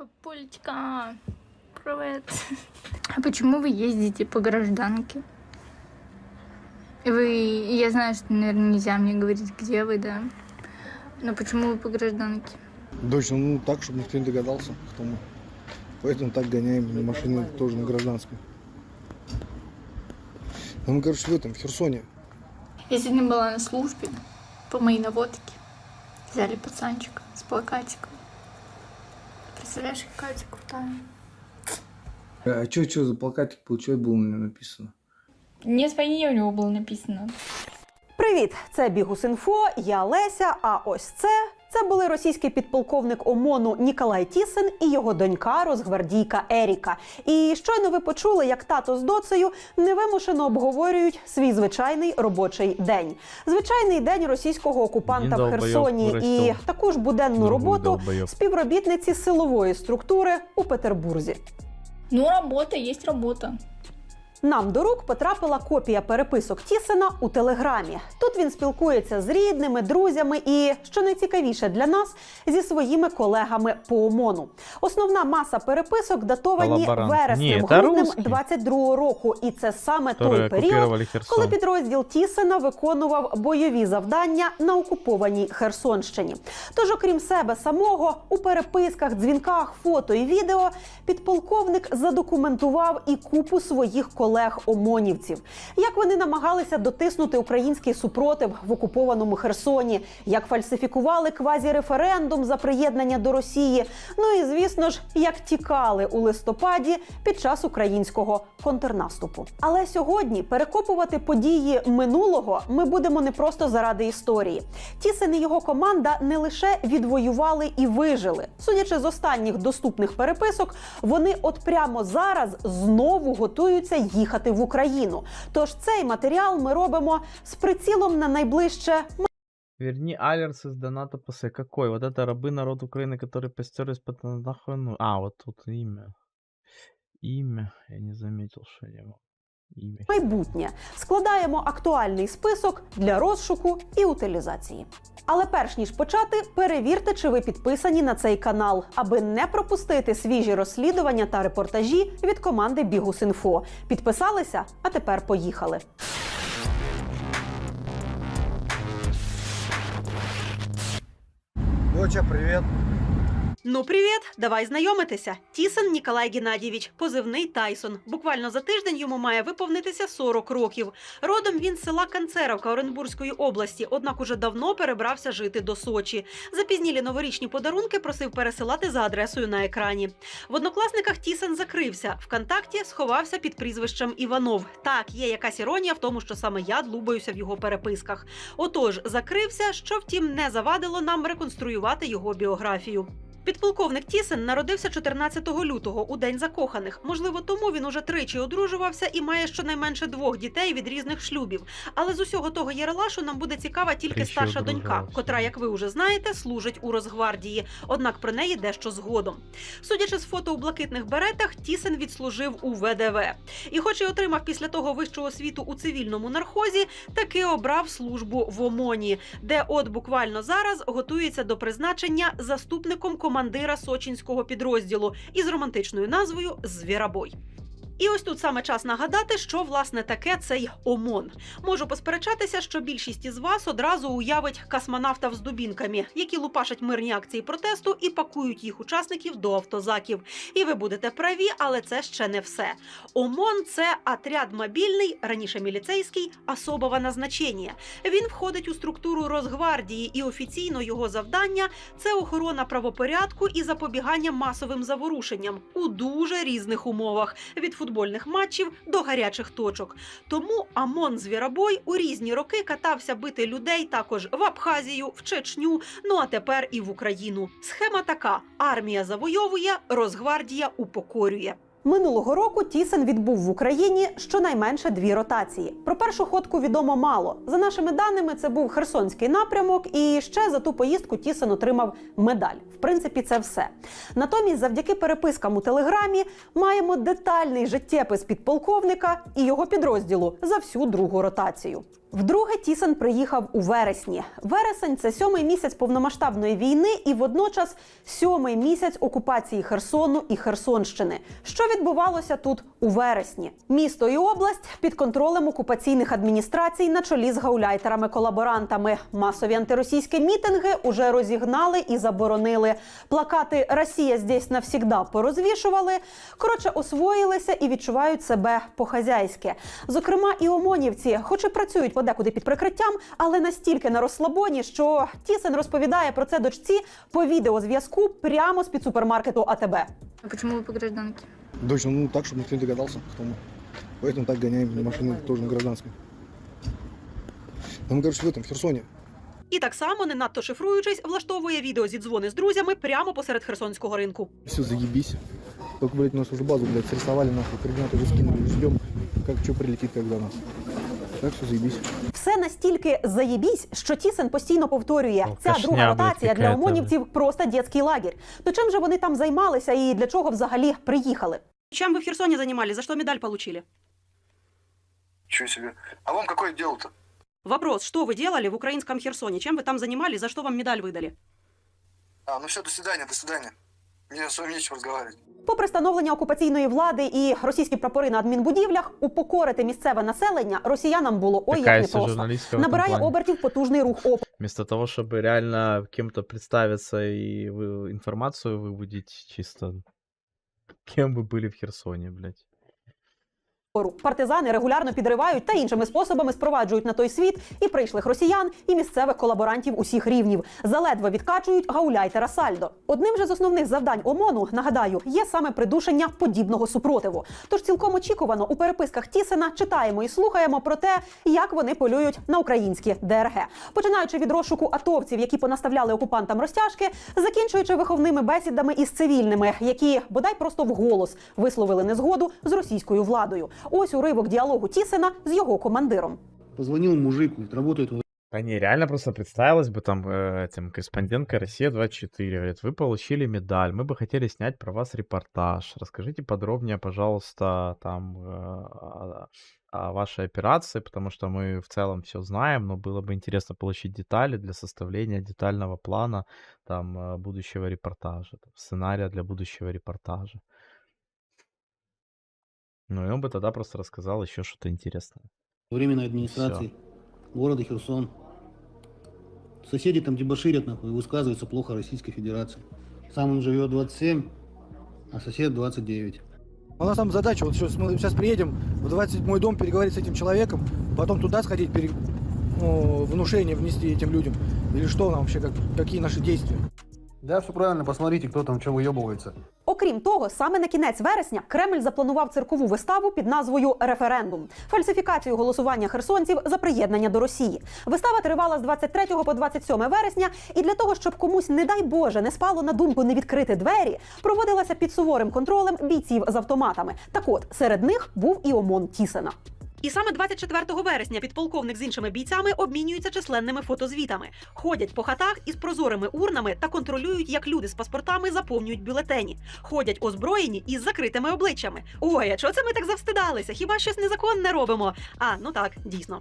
Папулечка, привет. А почему вы ездите по гражданке? Вы, я знаю, что, наверное, нельзя мне говорить, где вы, да. Но почему вы по гражданке? Точно, ну так, чтобы никто не догадался, кто мы. Поэтому так гоняем на машины тоже на гражданской. Ну, мы, короче, в этом, в Херсоне. Я сегодня была на службе по моей наводке. Взяли пацанчика с плакатиком. Представляешь, какая ты крутая. А что, что за плакатик был, что было на нем написано? Не с войне у него было написано. Привіт, це Бігус.Інфо, я Леся. А ось це. це були російський підполковник ОМОНу Ніколай Тісин і його донька, розгвардійка Еріка. І щойно ви почули, як тато з доцею невимушено обговорюють свій звичайний робочий день. Звичайний день російського окупанта Він в Херсоні і таку ж буденну роботу співробітниці силової структури у Петербурзі. Ну, работа есть работа. Нам до рук потрапила копія переписок Тісена у телеграмі. Тут він спілкується з рідними, друзями і, що найцікавіше для нас, зі своїми колегами по ОМОНу. Основна маса переписок датовані Колаборант. Вереснем груднем 22-го року, і це саме той період, коли підрозділ Тісена виконував бойові завдання на окупованій Херсонщині. Тож, окрім себе самого, у переписках, дзвінках, фото і відео підполковник задокументував і купу своїх колег-омонівців, як вони намагалися дотиснути український супротив в окупованому Херсоні, як фальсифікували квазіреферендум за приєднання до Росії. Ну і звісно ж, як тікали у листопаді під час українського контрнаступу. Але сьогодні перекопувати події минулого ми будемо не просто заради історії. Тісен і його команда не лише відвоювали і вижили. Судячи з останніх доступних переписок, вони от прямо зараз знову готуються їхати в Україну. Тож цей матеріал ми робимо з прицілом на найближче Верни Алерс из доната ПС. Какой? Вот это рабы народ Украины, которые постер из-под нахуй. Ну, а, вот тут имя. Имя. Я не заметил, что я его. Майбутнє. Складаємо актуальний список для розшуку і утилізації. Але перш ніж почати, перевірте, чи ви підписані на цей канал, аби не пропустити свіжі розслідування та репортажі від команди Бігус.Інфо. Підписалися? А тепер поїхали. Доча, привет. Ну, привіт, давай знайомитися. Тісен Ніколай Геннадійович, позивний Тайсон. Буквально за тиждень йому має виповнитися 40 років. Родом він з села Канцеровка Оренбурзької області, однак уже давно перебрався жити до Сочі. Запізнілі новорічні подарунки просив пересилати за адресою на екрані. В однокласниках Тісен закрився. Вконтакті сховався під прізвищем Іванов. Так, є якась іронія в тому, що саме я длубаюся в його переписках. Отож, закрився, що втім не завадило нам реконструювати його біографію. Підполковник Тісен народився 14 лютого у день закоханих. Можливо, тому він уже тричі одружувався і має щонайменше двох дітей від різних шлюбів. Але з усього того єрелашу нам буде цікава тільки Тричі старша донька, котра, як ви вже знаєте, служить у Росгвардії. Однак про неї дещо згодом. Судячи з фото у блакитних беретах, Тісен відслужив у ВДВ. І, хоч і отримав після того вищу освіту у цивільному нархозі, таки обрав службу в ОМОНі, де от буквально зараз готується до призначення заступником командира сочинського підрозділу із романтичною назвою Звірабой. І ось тут саме час нагадати, що власне таке цей ОМОН. Можу посперечатися, що більшість із вас одразу уявить космонавтів з дубінками, які лупашать мирні акції протесту і пакують їх учасників до автозаків. І ви будете праві, але це ще не все. ОМОН це отряд мобільний, раніше міліцейський, особого назначення. Він входить у структуру Росгвардії, і офіційно його завдання це охорона правопорядку і запобігання масовим заворушенням у дуже різних умовах від футбольних матчів до гарячих точок. Тому Амон Звіробой у різні роки катався бити людей також в Абхазію, в Чечню, ну а тепер і в Україну. Схема така: армія завойовує, Росгвардія упокорює. Минулого року Тісен відбув в Україні щонайменше дві ротації. Про першу ходку відомо мало. За нашими даними, це був Херсонський напрямок, і ще за ту поїздку Тісен отримав медаль. В принципі, це все. Натомість, завдяки перепискам у телеграмі, маємо детальний життєпис підполковника і його підрозділу за всю другу ротацію. Вдруге Тісен приїхав у вересні. Вересень це сьомий місяць повномасштабної війни і водночас сьомий місяць окупації Херсону і Херсонщини. Що відбувалося тут у вересні? Місто і область під контролем окупаційних адміністрацій на чолі з гауляйтерами-колаборантами. Масові антиросійські мітинги уже розігнали і заборонили. Плакати Росія здесь навсігда порозвішували. Коротше, освоїлися і відчувають себе по-хазяйськи. Зокрема, і омонівці, хоч і працюють подекуди під прикриттям, але настільки на розслабоні, що Тісен розповідає про це дочці по відеозв'язку прямо з під супермаркету АТБ. А почему вы по гражданке? Дочь, ну так, чтобы никто не догадался, кто мы. Поэтому так гоняем на машине тоже на гражданской. Да мы, короче, в этом, в Херсоне. І так само, не надто шифруючись, влаштовує відео зі дзвони з друзями прямо посеред херсонського ринку. Все, заебись. Только, блядь, у нас уже базу, блядь, срисовали, нахуй, координаты уже скинули, ждем, как что прилетит, когда нас. Так все, заебись. Все настільки заєбісь, що Тісен постійно повторює, ця Алкашня, друга блядь, ротація для какая-то. омонівців просто дитячий лагерь. То чим же вони там займалися і для чого взагалі приїхали? Чим ви в Херсоні займались? За що медаль получили? Чего себе. А вам какое дело-то? Вопрос, что вы делали в украинском Херсоне? Чем вы там занимались? За что вам медаль выдали? А, ну все, до свидания, до свидания. Мне с вами нечего разговаривать. Попри становлення окупаційної влади і російські прапори на адмінбудівлях, упокорити місцеве населення росіянам було ой Такая як себе непросто. журналистка в этом Набирає плане. обертів потужний рух опору. Вместо того, чтобы реально кем-то представиться и вы- информацию выводить чисто, кем вы были в Херсоне, блядь. Партизани регулярно підривають та іншими способами спроваджують на той світ і прийшлих росіян, і місцевих колаборантів усіх рівнів. Заледве відкачують гауляйтера Сальдо. Одним же з основних завдань ОМОНу, нагадаю, є саме придушення подібного супротиву. Тож цілком очікувано у переписках Тісена читаємо і слухаємо про те, як вони полюють на українські ДРГ, починаючи від розшуку атовців, які понаставляли окупантам розтяжки, закінчуючи виховними бесідами із цивільними, які бодай просто вголос висловили незгоду з російською владою. Ось уривок діалогу Тісена з його командиром. Позвонил мужик, говорит, работает в Да не, реально просто представилась бы там э, этим корреспондентка Россия-24, говорит, вы получили медаль, мы бы хотели снять про вас репортаж, расскажите подробнее, пожалуйста, там э, о, о вашей операции, потому что мы в целом все знаем, но было бы интересно получить детали для составления детального плана там э, будущего репортажа, там, сценария для будущего репортажа. Ну и он бы тогда просто рассказал еще что-то интересное. временной администрации города Херсон. Соседи там дебоширят, нахуй, и высказываются плохо о Российской Федерации. Сам он живет 27, а сосед 29. У нас там задача, вот сейчас мы сейчас приедем в 27 дом переговорить с этим человеком, потом туда сходить, пере- ну, внушение внести этим людям. Или что нам вообще, как, какие наши действия? Да, все правильно, посмотрите, кто там что выебывается. Окрім того, саме на кінець вересня Кремль запланував циркову виставу під назвою Референдум фальсифікацію голосування херсонців за приєднання до Росії. Вистава тривала з 23 по 27 вересня, і для того, щоб комусь, не дай Боже, не спало на думку не відкрити двері, проводилася під суворим контролем бійців з автоматами. Так от серед них був і ОМОН Тісена. І саме 24 вересня підполковник з іншими бійцями обмінюються численними фотозвітами, ходять по хатах із прозорими урнами та контролюють, як люди з паспортами заповнюють бюлетені, ходять озброєні із закритими обличчями. Ой, а чого це ми так завстидалися? Хіба щось незаконне робимо? А ну так, дійсно.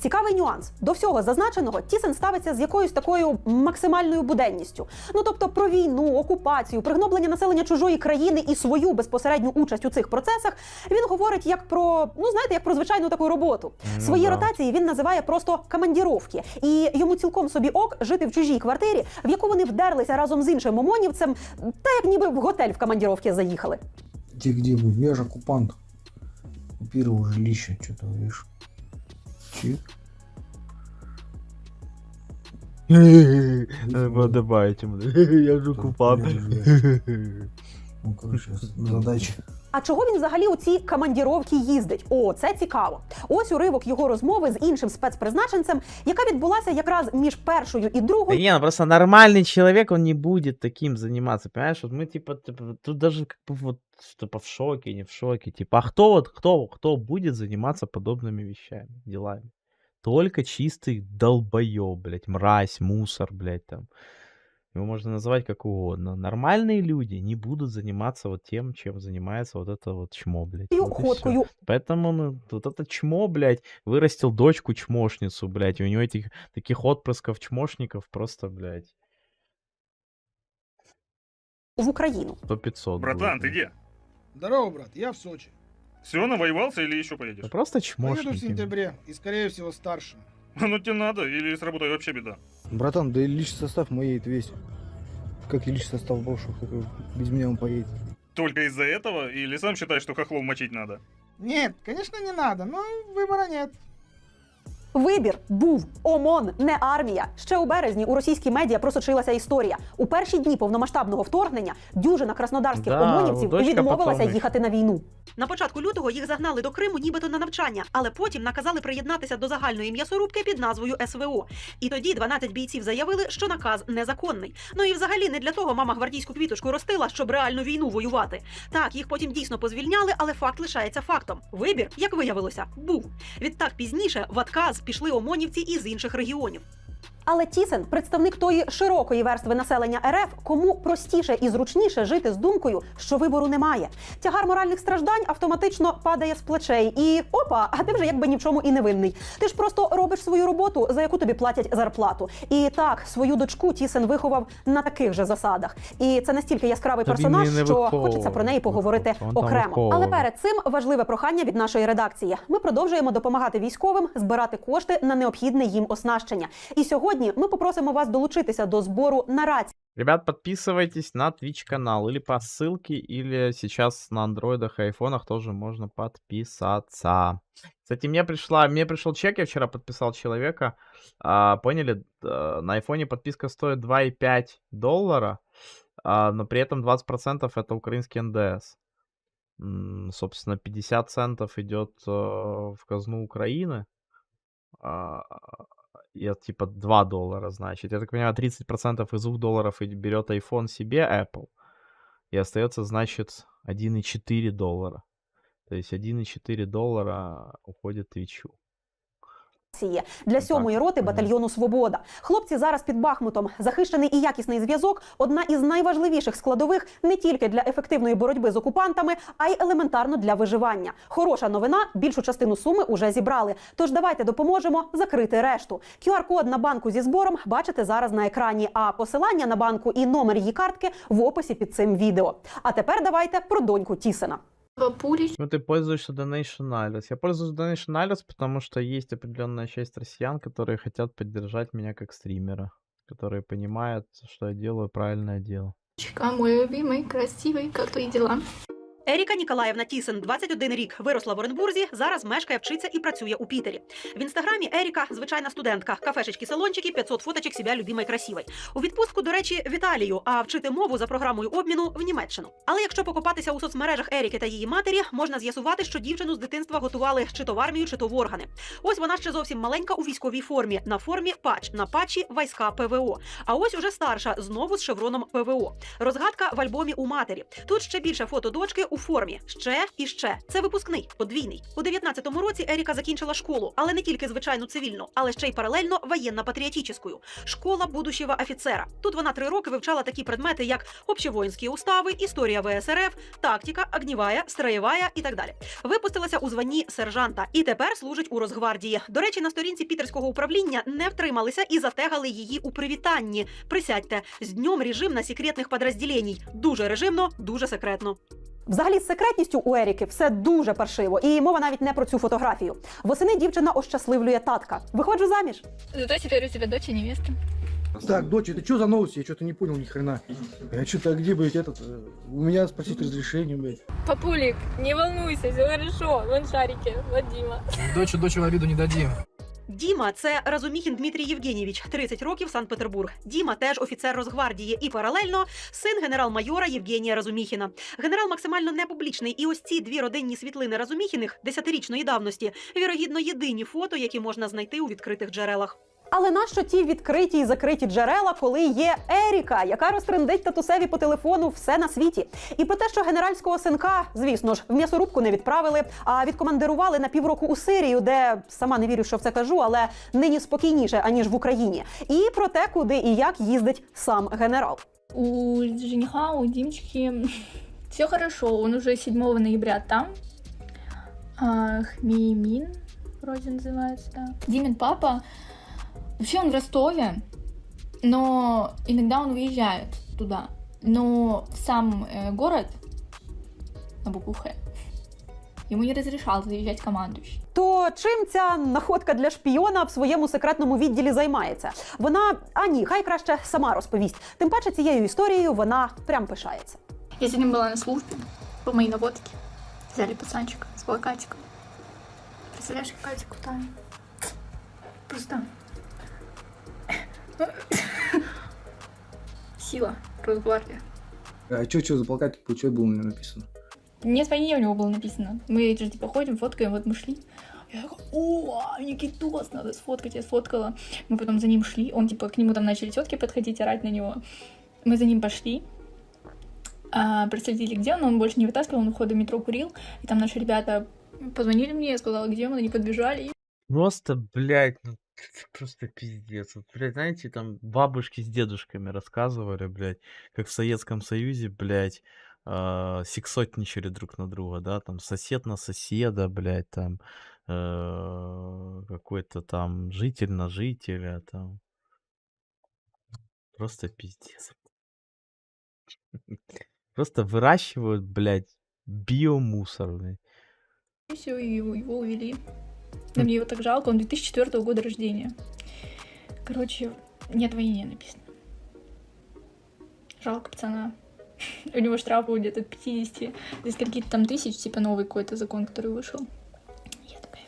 Цікавий нюанс до всього зазначеного Тісен ставиться з якоюсь такою максимальною буденністю. Ну тобто про війну, окупацію, пригноблення населення чужої країни і свою безпосередню участь у цих процесах він говорить як про ну знаєте, як про звичайну таку роботу. Ну Свої да. ротації він називає просто командіровки, і йому цілком собі ок жити в чужій квартирі, в яку вони вдерлися разом з іншим омонівцем, та як ніби в готель в командіровки заїхали. Ты где был? Я же оккупант. Оккупировал жилище, что-то, видишь. Чик. Вы добавите, я же оккупант. Ну, короче, задача. А чого він взагалі у ці командіровки їздить? О, це цікаво. Ось уривок його розмови з іншим спецпризначенцем, яка відбулася якраз між першою і Да другою. не, ну просто нормальный человек, он не будет таким заниматься, понимаешь? Вот мы типа, типа, тут даже как бы вот типа в шоке, не в шоке, типа, а кто вот, кто, кто будет заниматься подобными вещами, делами? Только чистый долбоеб, блядь, мразь, мусор, блядь, там. Его можно называть как угодно. Нормальные люди не будут заниматься вот тем, чем занимается вот это вот чмо, блядь. Вот и всё. ходкою Поэтому ну, вот это чмо, блядь, вырастил дочку чмошницу, блядь, и у него этих таких отпрысков чмошников просто, блядь, в Україну. по 500 Братан, ты где? Здорово, брат, я в Сочи. Все, навоевался или еще поедешь? Да просто Поеду в чмошники. сентябре и, скорее всего, старшим. Ну тебе надо, или с работой вообще беда. Братан, да и личный состав мой едет весь. Как и личный состав бывших, как и без меня он поедет. Только из-за этого? Или сам считаешь, что хохлов мочить надо? Нет, конечно, не надо, но выбора нет. Вибір був ОМОН, не армія. Ще у березні у російській медіа просочилася історія. У перші дні повномасштабного вторгнення дюжина краснодарських Да, омонівців дочка відмовилася потом їхати на війну. На початку лютого їх загнали до Криму, нібито на навчання, але потім наказали приєднатися до загальної м'ясорубки під назвою СВО. І тоді 12 бійців заявили, що наказ незаконний. Ну і взагалі не для того мама гвардійську квіточку ростила, щоб реальну війну воювати. Так, їх потім дійсно позвільняли, але факт лишається фактом. Вибір, як виявилося, був. Відтак пізніше в отказ пішли омонівці із інших регіонів. Але Тісен, представник тої широкої верстви населення РФ, кому простіше і зручніше жити з думкою, що вибору немає. Тягар моральних страждань автоматично падає з плечей. І опа, а ти вже якби ні в чому і не винний. Ти ж просто робиш свою роботу, за яку тобі платять зарплату. І так, свою дочку Тісен виховав на таких же засадах. І це настільки яскравий Та персонаж, що хочеться про неї поговорити виховував. Окремо. Але перед цим важливе прохання від нашої редакції. Ми продовжуємо допомагати військовим збирати кошти на необхідне їм оснащення. І сьогодні ми попросимо вас долучитися до збору на рації. Ребят, подписывайтесь на Twitch канал или по ссылке, или сейчас на андроидах и айфонах тоже можно подписаться. Кстати, мне пришла, мне пришел чек, я вчера подписал человека. А, поняли, на айфоне подписка стоит 2,5 доллара, а, но при этом 20% это украинский НДС. Собственно, 50 центов идет э, в казну Украины. Это типа 2 доллара, значит. Я так понимаю, 30% из 2 долларов и берет iPhone себе, Apple. И остается, значит, 1,4 доллара. То есть 1,4 доллара уходит Твичу. Для сьомої роти батальйону Свобода. Хлопці зараз під Бахмутом. Захищений і якісний зв'язок одна із найважливіших складових не тільки для ефективної боротьби з окупантами, а й елементарно для виживання. Хороша новина: більшу частину суми уже зібрали. Тож давайте допоможемо закрити решту. QR-код на банку зі збором бачите зараз на екрані. А посилання на банку і номер її картки в описі під цим відео. А тепер давайте про доньку Тісена. Папулич. Ну, ты пользуешься Donation Alerts. Я пользуюсь Donation Alerts, потому что есть определенная часть россиян, которые хотят поддержать меня как стримера. Которые понимают, что я делаю правильное дело. Мой любимый, красивый, как твои дела? Еріка Ніколаєвна Тісен, 21 рік, виросла в Оренбурзі, зараз мешкає, вчиться і працює у Пітері. В інстаграмі Еріка звичайна студентка, кафешечки, салончики, 500 фоточок себе любимої красивої. У відпустку, до речі, в Італію, а вчити мову за програмою обміну в Німеччину. Але якщо покопатися у соцмережах Еріки та її матері, можна з'ясувати, що дівчину з дитинства готували чи то в армію, чи то в органи. Ось вона ще зовсім маленька у військовій формі, на формі пач, на патчі війська ПВО. А ось уже старша, знову з шевроном ПВО. Розгадка в альбомі у матері. Тут ще більше фото дочки у формі. Ще і ще. Це випускний, подвійний. У 19-му році Еріка закінчила школу, але не тільки звичайну цивільну, але ще й паралельно воєнно-патріотичну. Школа будущого офіцера. Тут вона три роки вивчала такі предмети, як общевоїнські устави, історія ВСРФ, тактика, огнівая, строєвая і так далі. Випустилася у званні сержанта і тепер служить у Росгвардії. До речі, на сторінці пітерського управління не втрималися і затегали її у привітанні. Присядьте з днем режим на секретних подрозділень. Дуже режимно, дуже секретно. Взагалі, з секретністю у Еріки все дуже паршиво, і мова навіть не про цю фотографію. Восени дівчина ощасливлює татка. Виходжу заміж. Зато теперь у тебя дочь и невеста. Так, дочь, это что за новости? Я что-то не понял ни хрена. Я что-то где, блядь, этот... э, У меня спросить разрешение, блядь. Папулик, не волнуйся, все хорошо. Вон шарики, вот Дима. Дочь дочь в обиду не дадим. Діма це Разуміхін Дмитрій Євгенєвич, 30 років, Санкт-Петербург. Діма теж офіцер Росгвардії і паралельно син генерал-майора Євгенія Разуміхіна. Генерал максимально не публічний, і ось ці дві родинні світлини Разуміхіних десятирічної давності, вірогідно, єдині фото, які можна знайти у відкритих джерелах. Але нащо ті відкриті і закриті джерела, коли є Еріка, яка розтрендить татусеві по телефону все на світі? І про те, що генеральського синка, звісно ж, в м'ясорубку не відправили, а відкомандирували на півроку у Сирію, де сама не вірю, що в це кажу, але нині спокійніше аніж в Україні. І про те, куди і як їздить сам генерал. У жениха, у Димчики все хорошо. Он уже 7 ноября там. А, Хмеймин вроде называется, да. Димин папа, вообще он в Ростове, но иногда он выезжает туда. Но в сам э, город на букву Х ему не разрешал заезжать командующий. То чим ця находка для шпіона в своєму секретному відділі займається? Вона а ні, хай краще сама розповість. Тим паче цією історією вона прям пишається. Я сегодня была на службе по моей наводке. Взяли пацанчика с плакатиком. Представляешь, какая крутая. Просто... Сила. Росгвардия. А что, что за плакат, что было на него написано? Не своей у него было написано. Мы же типа ходим, фоткаем, вот мы шли. Я такая, о, Никитос, надо сфоткать, я сфоткала. Мы потом за ним шли, он типа, к нему там начали тетки подходить, орать на него. Мы за ним пошли, а, проследили, где он, он больше не вытаскивал, он у входа в метро курил, и там наши ребята позвонили мне, я сказала, где он, они подбежали, Просто, блядь, ну это просто пиздец. Вот, блядь, знаете, там бабушки с дедушками рассказывали, блядь, как в Советском Союзе, блядь, э, сексотничали друг на друга, да, там сосед на соседа, блядь, там э, какой-то там житель на жителя, там. Просто пиздец. Просто выращивают, блядь, биомусор, все, его, его увели. Да мне его так жалко, он 2004 года рождения. Короче, нет войне написано. Жалко пацана. У него штраф был где-то от 50 до скольки-то там тысяч, типа новый какой-то закон, который вышел. Я такая...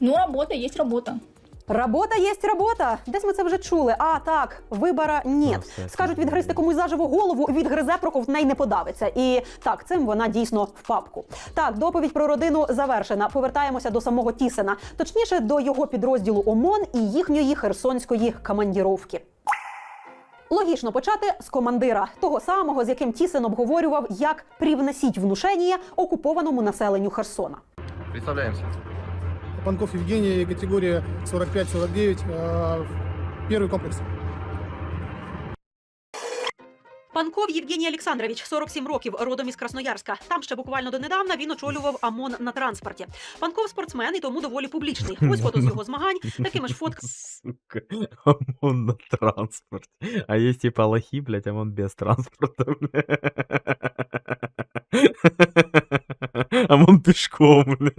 Ну, работа есть работа. Робота є робота. Десь ми це вже чули. А так, вибора ні. Просто Скажуть, відгризти комусь заживо голову, відгризе проковтне й не подавиться. І так, цим вона дійсно в папку. Так, доповідь про родину завершена. Повертаємося до самого Тісена, точніше до його підрозділу ОМОН і їхньої херсонської командіровки. Логічно почати з командира, того самого, з яким Тісен обговорював, як привносіть внушення окупованому населенню Херсона. Представляемся. Панков Евгений, категория 45-49, э, первый комплекс. Панков Євгеній Олександрович, 47 років, родом із Красноярська. Там ще буквально донедавна він очолював ОМОН на транспорті. Панков спортсмен і тому доволі публічний. Ось фото з його змагань, такими ж фотками. Сука, ОМОН на транспорте. А есть типа лохи, блядь, ОМОН без транспорта, ОМОН пешком, блядь.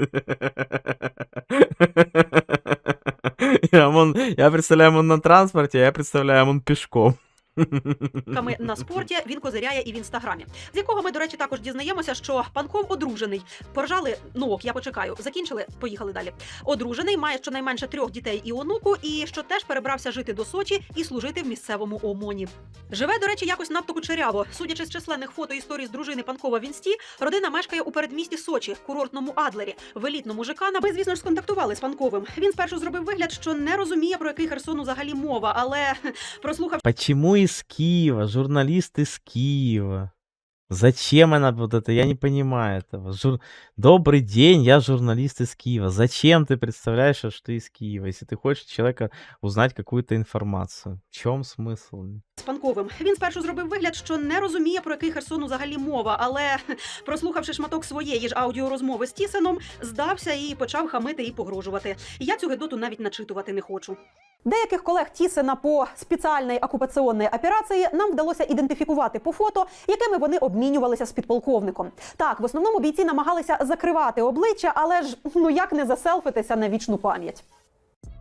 Я, представляю ОМОН на транспорте, а я представляю он пешком. на спорті він козиряє і в інстаграмі, з якого ми, до речі, також дізнаємося, що панков одружений. Поржали, ну ок, я почекаю. Закінчили, поїхали далі. Одружений, має щонайменше трьох дітей і онуку, і що теж перебрався жити до Сочі і служити в місцевому ОМОНі. Живе, до речі, якось надто кучеряво. Судячи з численних фото історій з дружини Панкова в інсті, родина мешкає у передмісті Сочі, курортному Адлері, в елітному ЖК. Ми, звісно ж, сконтактували з Панковим. Він спершу зробив вигляд, що не розуміє про який Херсон взагалі мова, але прослухав. Почему из Киева? Журналист из Киева. Зачем она вот это? Я не понимаю этого. Жур... Добрый день, я журналист из Киева. Зачем ты представляешь, что ты из Киева, если ты хочешь от человека узнать какую-то информацию? В чем смысл? з Панковим. Він спершу зробив вигляд, що не розуміє про який Херсон взагалі мова, але прослухавши шматок своєї ж аудіорозмови з Тісеном, здався і почав хамити і погрожувати. Я цю гедоту навіть начитувати не хочу. Деяких колег Тісена по спеціальній окупаційній операції нам вдалося ідентифікувати по фото, якими вони обмінювалися з підполковником. Так, в основному бійці намагалися закривати обличчя, але ж ну як не заселфитися на вічну пам'ять.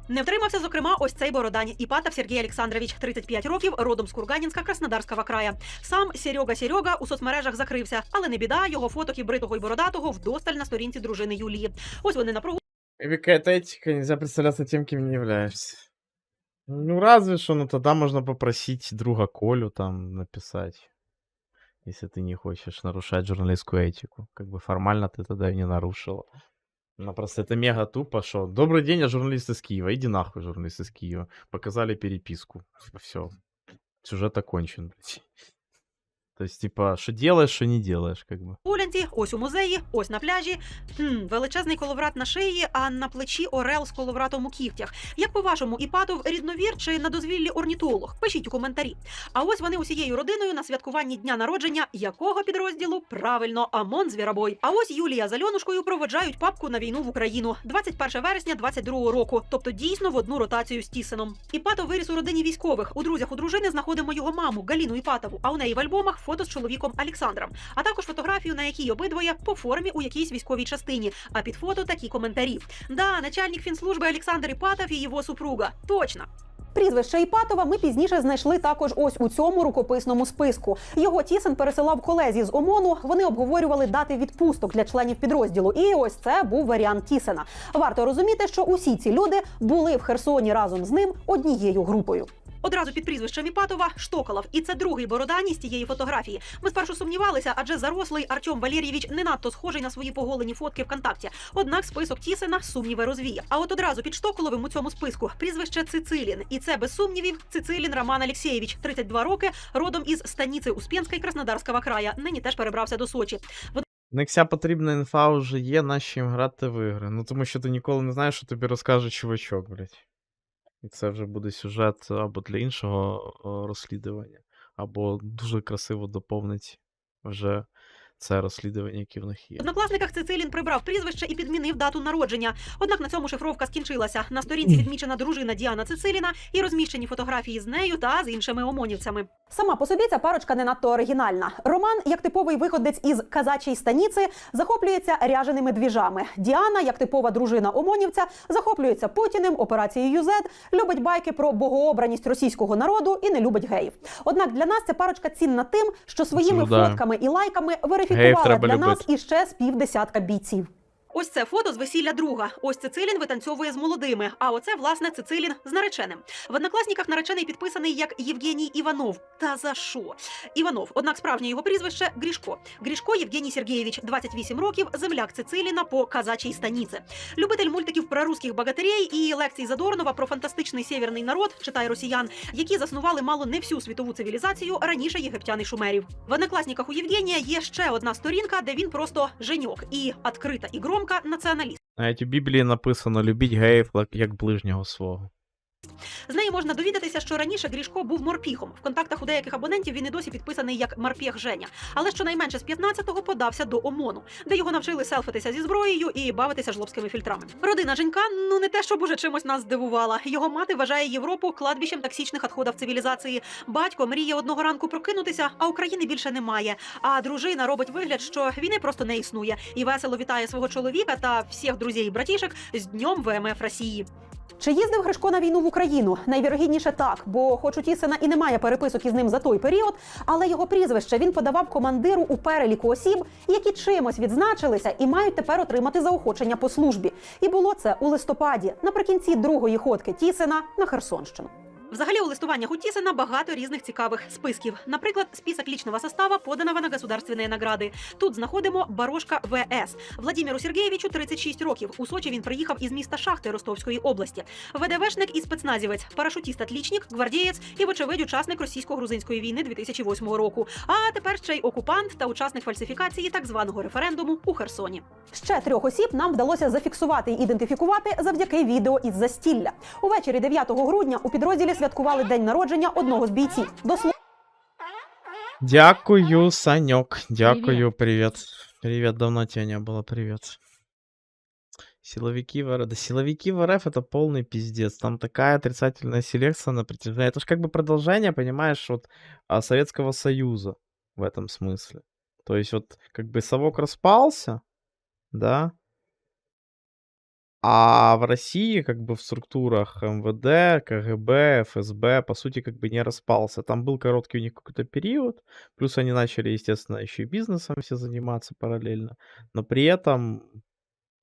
Не втримався, зокрема, ось цей бородань Іпатов Сергій Олександрович, 35 років, родом з Курганінська, Краснодарського края. Сам Серега Серега у соцмережах закрився, але не біда, його фоток і бритого й бородатого вдосталь на сторінці дружини Юлії. Ось вони на прогулянці Какая-то этика, нельзя представляться тем, кем не являешься. Ну, разве что, ну тогда можно попросить друга Колю там написать. Если ты не хочешь нарушать журналистскую этику. Как бы формально ты тогда и не нарушила. Ну, просто это мега тупо, что «Добрый день, я журналист из Киева». Иди нахуй, журналист из Киева. Показали переписку. Все. Сюжет окончен, блядь. То типа, что делаешь, что не делаешь, как бы. прогулянці, ось у музеї, ось на пляжі. Хм, величезний коловрат на шиї, а на плечі орел з коловратом у кігтях. Як по-вашому, Іпатов рідновір чи на дозвіллі орнітолог? Пишіть у коментарі. А ось вони усією родиною на святкуванні дня народження якого підрозділу? Правильно, АМОН Звіробой. А ось Юлія з Альонушкою проведжають папку на війну в Україну 21 вересня 22 року. Тобто дійсно в одну ротацію з Тісеном. Іпатов виріс у родині військових. У друзях у дружини знаходимо його маму Галіну Іпатову. А у неї в альбомах фото з чоловіком Олександром, а також фотографію, на якій обидвоє по формі у якійсь військовій частині. А під фото такі коментарі. Да, начальник фінслужби Олександр Іпатов і його супруга. Точно. Прізвище Іпатова ми пізніше знайшли також ось у цьому рукописному списку. Його Тісен пересилав колезі з ОМОНу. Вони обговорювали дати відпусток для членів підрозділу. І ось це був варіант Тісена. Варто розуміти, що усі ці люди були в Херсоні разом з ним однією групою. Одразу під прізвищем Іпатова Штоколов. І це другий бородані з тієї фотографії. Ми спершу сумнівалися, адже зарослий Артем Валерійович не надто схожий на свої поголені фотки ВКонтакті. Однак список Тісена сумніви розвіяв. А от одразу під Штоколовим у цьому списку прізвище Цицилін. І це без сумнівів Цицилін Роман Алєксєєвич, 32 роки, родом із станиці Успенська і Краснодарського края. Нині теж перебрався до Сочі. Ну, вся потрібна інфа вже є, нащо їм грати в ігри. Ну, тому що ти ніколи не знаєш, що тобі розкаже чувачок, блядь. І це вже буде сюжет або для іншого розслідування, або дуже красиво доповнить вже це розслідування, яке в них є. В однокласниках Цицилін прибрав прізвище і підмінив дату народження. Однак на цьому шифровка скінчилася. На сторінці відмічена дружина Діана Цициліна і розміщені фотографії з нею та з іншими омонівцями. Сама по собі ця парочка не надто оригінальна. Роман, як типовий виходець із казачої станіці, захоплюється ряженими двіжами. Діана, як типова дружина омонівця, захоплюється Путіним, операцією «Юзет», любить байки про богообраність російського народу і не любить геїв. Однак для нас ця парочка цінна тим, що своїми Осуждаю. фотками і лайками Геїв верифікувала для нас іще з півдесятка бійців. Ось це фото з весілля друга. Ось Цицилін витанцьовує з молодими. А оце власне Цицилін з нареченим. В однокласниках наречений підписаний як Євгеній Іванов. Та за що? Іванов. Однак справжнє його прізвище Грішко. Грішко Євгеній Сергійович, 28 років, земляк Цициліна по казачій станіці. Любитель мультиків про русських богатирей і лекцій Задорнова про фантастичний сєвєрний народ, читай росіян, які заснували мало не всю світову цивілізацію раніше єгиптян і шумерів. В однокласниках у Євгенія є ще одна сторінка, де він просто женьок і відкрита і громка націоналіст. Навіть у Біблії написано любіть геїв як ближнього свого. З неї можна довідатися, що раніше Грішко був морпіхом. В контактах у деяких абонентів він і досі підписаний як Марпєх Женя. Але щонайменше з 15-го подався до ОМОНу, де його навчили селфитися зі зброєю і бавитися жлобськими фільтрами. Родина Женька ну не те, щоб уже чимось нас здивувала. Його мати вважає Європу кладбищем токсичних відходів цивілізації. Батько мріє одного ранку прокинутися, а України більше немає. А дружина робить вигляд, що війни просто не існує, і весело вітає свого чоловіка та всіх друзів і братішек з днем ВМФ Росії. Чи їздив Гришко на війну в Україну? Найвірогідніше так, бо хоч у Тісина і немає переписок із ним за той період, але його прізвище він подавав командиру у переліку осіб, які чимось відзначилися і мають тепер отримати заохочення по службі. І було це у листопаді, наприкінці другої ходки Тісина на Херсонщину. Взагалі у листуваннях у Тісена багато різних цікавих списків. Наприклад, список личного состава, поданого на государственные награди. Тут знаходимо Барошка ВС. Владимиру Сергеєвичу 36 років. У Сочі він приїхав із міста Шахти Ростовської області. ВДВшник і спецназівець, парашутіст-атлічник, гвардієць і, вочевидь, учасник російсько-грузинської війни 2008 року. А тепер ще й окупант та учасник фальсифікації так званого референдуму у Херсоні. Ще трьох осіб нам вдалося зафіксувати і ідентифікувати завдяки відео із застілля. Увечері 9 грудня у підрозділі святкували день народження одного з бійців. До слова, Дякую, Санек. Дякую, привет. Привет, давно тебя не было, привет. Силовики в РФ. Да силовики в РФ это полный пиздец. Там такая отрицательная селекция на протяжении. Это же как бы продолжение, понимаешь, вот а, Советского Союза в этом смысле. То есть вот как бы совок распался, да, а в России, как бы в структурах МВД, КГБ, ФСБ, по сути, как бы не распался. Там был короткий у них какой-то период, плюс они начали, естественно, еще и бизнесом все заниматься параллельно. Но при этом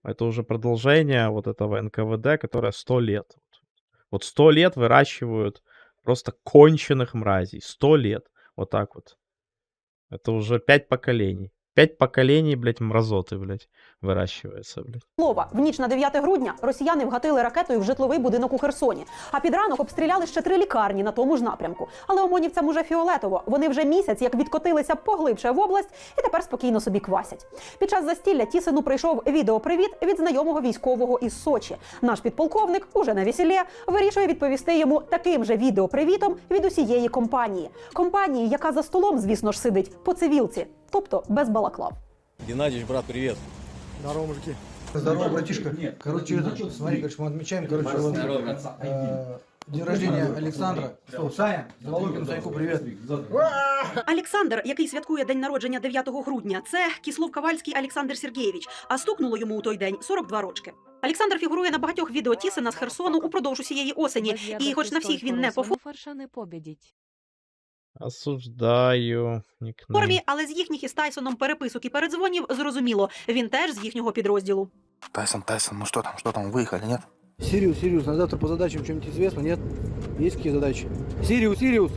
это уже продолжение вот этого НКВД, которое 100 лет. Вот 100 лет выращивают просто конченых мразей. 100 лет. Вот так вот. Это уже 5 поколений. Пять поколений, блядь, мразоты, блядь, выращивается, блядь. Слова, в ніч на 9 грудня росіяни вгатили ракетою в житловий будинок у Херсоні. А під ранок обстріляли ще три лікарні на тому ж напрямку. Але омонівцям уже фіолетово. Вони вже місяць як відкотилися поглибше в область і тепер спокійно собі квасять. Під час застілля Тісину прийшов відеопривіт від знайомого військового із Сочі. Наш підполковник уже на весіллі вирішує відповісти йому таким же відеопривітом від усієї компанії. Компанії, яка за столом, звісно ж, сидить по цивілці, тобто без балаклав. Геннадьевич, брат, привет. Здорово, мужики. Здорово, братишка. Короче, это, смотри, короче, мы отмечаем, короче, вот, э, день рождения Александра. Что, Саня? Володькину Саньку привет. Олександр, який святкує день народження 9 грудня, це Кіслов-Кавальський Олександр Сергійович, а стукнуло йому у той день 42 рочки. Олександр фігурує на багатьох відео Тісена з Херсону упродовж усієї осені, і хоч на всіх він не по не побідіть. Осуждаю. Никнейм. формі, але з їхніх із Тайсоном переписок і передзвонів зрозуміло, він теж з їхнього підрозділу. Тайсон, Тайсон, ну что там, что там, выехали, нет? Сириус, Сириус, на завтра по задачам что-нибудь известно, нет? Есть какие задачи? Сириус, Сириус!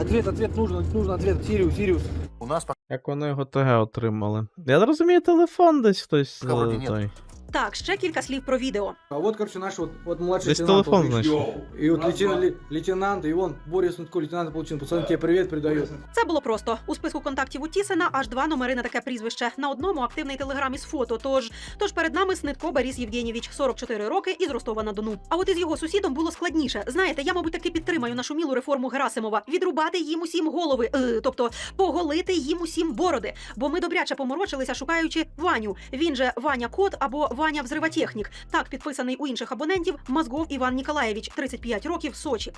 Ответ, ответ, нужен, нужен ответ. Сириус, Сириус. У нас пока Як вони його ТГ отримали? Я не розумію, телефон десь хтось. Е, той. Так, ще кілька слів про відео. А вот, короче, наш вот, вот младший Десь лейтенант. телефон получил. знайшов. И вот лейтенант, ле- лейтенант, и он, Борис Нутко, лейтенант получил. Пацан тебе привет передает. Це було просто у списку контактів у Тісена аж два номери на таке прізвище. На одному активний телеграм із фото. Тож, тож перед нами Снитко Борис Євгенєвич, 44 роки із Ростова на Дону. А от із його сусідом було складніше. Знаєте, я, мабуть, таки підтримаю нашу мілу реформу Герасимова. Відрубати їм усім голови, е, тобто поголити їм усім бороди. Бо ми добряче поморочилися, шукаючи Ваню. Він же Ваня Кот або Ваня Взривотехнік. Так підписаний у інших абонентів Мозгов Іван Ніколаєвич, 35 років, Сочі.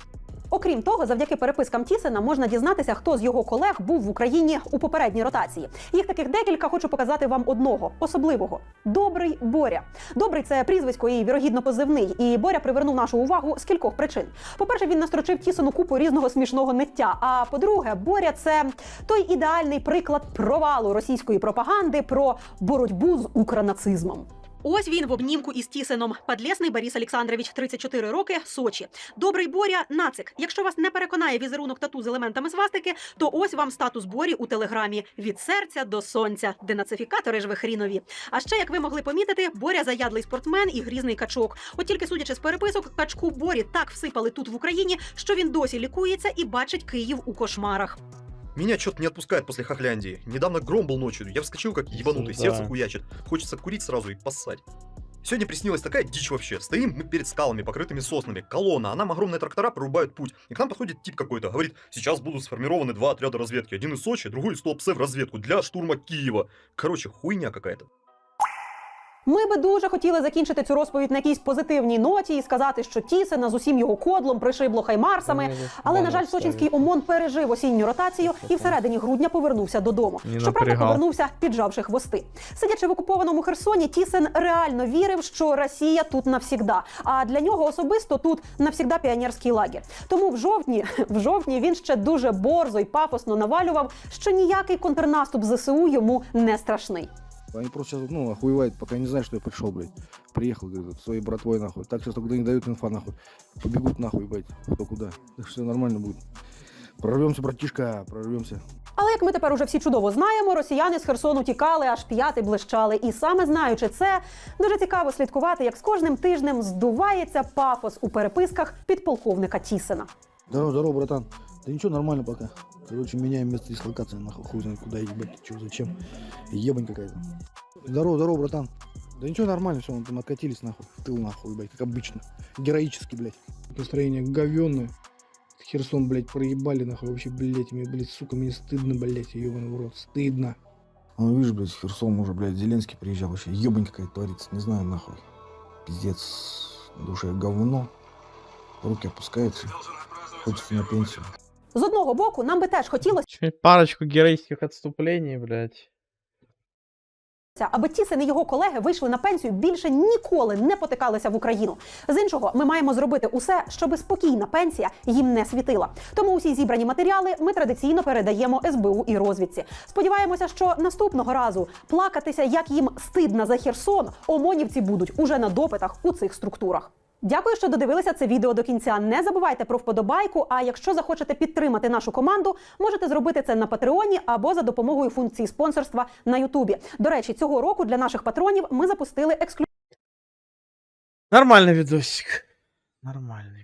Окрім того, завдяки перепискам Тісена можна дізнатися, хто з його колег був в Україні у попередній ротації. Їх таких декілька хочу показати вам одного особливого добрий Боря. Добрий це прізвисько і вірогідно позивний. І Боря привернув нашу увагу з кількох причин. По-перше, він настрочив Тісену купу різного смішного ниття. А по-друге, Боря це той ідеальний приклад провалу російської пропаганди про боротьбу з укранацизмом. Ось він в обнімку із Тісеном. Подлесний Борис Олександрович, 34 роки, Сочі. Добрий Боря, нацик. Якщо вас не переконає візерунок тату з елементами свастики, то ось вам статус Борі у телеграмі від серця до сонця. Денацифікатори ж ви хрінові. А ще, як ви могли помітити, Боря заядлий спортсмен і грізний качок. От тільки судячи з переписок, качку Борі так всипали тут в Україні, що він досі лікується і бачить Київ у кошмарах. Меня что-то не отпускает после Хохляндии. Недавно гром был ночью, я вскочил как ебанутый, Да. сердце хуячит. Хочется курить сразу и поссать. Сегодня приснилась такая дичь вообще. Стоим мы перед скалами, покрытыми соснами. Колонна, а нам огромные трактора прорубают путь. И к нам подходит тип какой-то, говорит, сейчас будут сформированы два отряда разведки. Один из Сочи, другой из Туапсе в разведку для штурма Киева. Короче, хуйня какая-то. Ми би дуже хотіли закінчити цю розповідь на якійсь позитивній ноті і сказати, що Тісена з усім його кодлом пришибло хаймарсами. Але на жаль, сочинський ОМОН пережив осінню ротацію і всередині грудня повернувся додому. Щоправда, повернувся, піджавши хвости. Сидячи в окупованому Херсоні, Тісен реально вірив, що Росія тут навсігда. А для нього особисто тут навсігда піонерський лагер. Тому в жовтні, в жовтні він ще дуже борзо і пафосно навалював, що ніякий контрнаступ ЗСУ йому не страшний. Они просто сейчас, ну, охуевают, пока не знают, что я пришел, блядь. Приехал, говорит, своей братвой, нахуй. Так сейчас только не дают инфа, нахуй. Побегут, нахуй, блядь, кто куда. Так что все нормально будет. Прорвемся, братишка, прорвемся. Але як ми тепер уже всі чудово знаємо, росіяни з Херсону тікали, аж п'яти блищали. І саме знаючи це, дуже цікаво слідкувати, як з кожним тижнем здувається пафос у переписках підполковника Тісена. Здорово, здорово, братан. Да ничего, нормально пока. Короче, меняем место дислокации, нахуй, хуй знает куда, ебать, что, зачем. Ебань какая-то. Здорово, здорово, братан. Да ничего, нормально, все, мы там откатились, нахуй, в тыл, нахуй, ебать, как обычно. Героически, блядь. Настроение говёное. Херсон, блядь, проебали, нахуй, вообще, блядь, мне, блядь, сука, мне стыдно, блядь, ебаный в рот, стыдно. Ну, видишь, блядь, Херсон уже, блядь, Зеленский приезжал, вообще, ебань какая творится, не знаю, нахуй. Пиздец, в душе говно, руки опускаются, хочется на пенсию. З одного боку, нам би теж хотілося, Парочку героических отступлений, блядь. аби Тісен і його колеги вийшли на пенсію більше ніколи не потикалися в Україну. З іншого, ми маємо зробити усе, щоби спокійна пенсія їм не світила. Тому усі зібрані матеріали ми традиційно передаємо СБУ і розвідці. Сподіваємося, що наступного разу плакатися, як їм стидно за Херсон, омонівці будуть уже на допитах у цих структурах. Дякую, що додивилися це відео до кінця. Не забувайте про вподобайку. А якщо захочете підтримати нашу команду, можете зробити це на Патреоні або за допомогою функції спонсорства на Ютубі. До речі, цього року для наших патронів ми запустили ексклюзив. Нормальний відосик. Нормальный.